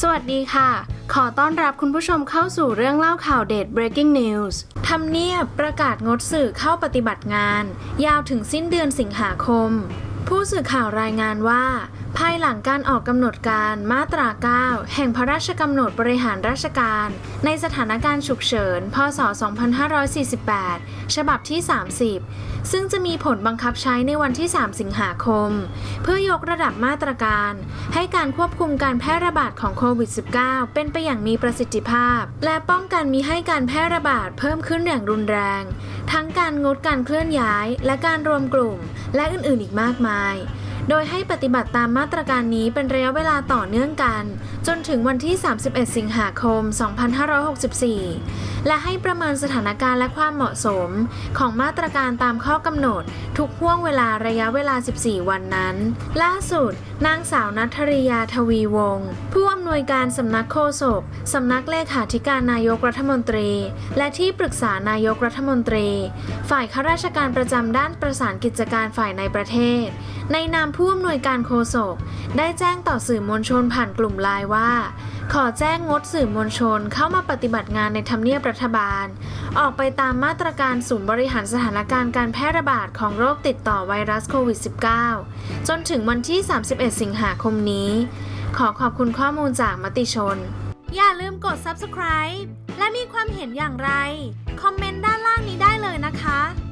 สวัสดีค่ะ ขอต้อนรับคุณผู้ชมเข้าสู่เรื่องเล่าข่าวเด็ด breaking news ทำเนียบประกาศงดสื่อเข้าปฏิบัติงาน ยาวถึงสิ้นเดือนสิงหาคม ผู้สื่อข่าวรายงานว่า ภายหลังการออกกำหนดการมาตรา 9 แห่งพระราชกำหนดบริหารราชการ ในสถานการณ์ฉุกเฉิน พศ 2548 ฉบับที่ 30 ซึ่งจะมีผลบังคับใช้ในวันที่ 3 สิงหาคม เพื่อยกระดับมาตรการ ให้การควบคุมการแพร่ระบาดของโควิด -19 เป็นไปอย่างมีประสิทธิภาพ และป้องกันมีให้การแพร่ระบาดเพิ่มขึ้นอย่างรุนแรง ทั้งการงดการเคลื่อนย้าย และการรวมกลุ่ม และอื่นๆ อีกมากมาย โดยให้ปฏิบัติตามมาตรการนี้เป็นระยะเวลาต่อเนื่องกัน จนถึงวันที่ 31 สิงหาคม 2564 และให้ประเมินสถานการณ์และความเหมาะสม ของมาตรการตามข้อกำหนด ทุกห่วงเวลาระยะเวลา 14 วันนั้น ล่าสุด นางสาวนัทริยาทวีวงศ์ผู้อำนวยการสำนักโฆษกสำนักเลขาธิการนายกรัฐมนตรี และที่ปรึกษานายกรัฐมนตรี ฝ่ายข้าราชการประจำด้านประสานกิจการฝ่ายในประเทศ ในนามผู้อำนวยการโฆษกได้แจ้งต่อสื่อมวลชนผ่านกลุ่มไลน์ว่า ขอแจ้งงดสื่อมวลชนเข้ามาปฏิบัติงานในทำเนียบรัฐบาล ออกไปตามมาตรการศูนย์บริหารสถานการณ์การแพร่ระบาดของโรคติดต่อไวรัสโควิด -19 จนถึงวันที่ 31 สิงหาคมนี้ ขอขอบคุณข้อมูลจากมติชน อย่าลืมกด subscribe และมีความเห็นอย่างไร คอมเมนต์ด้านล่างนี้ได้เลยนะคะ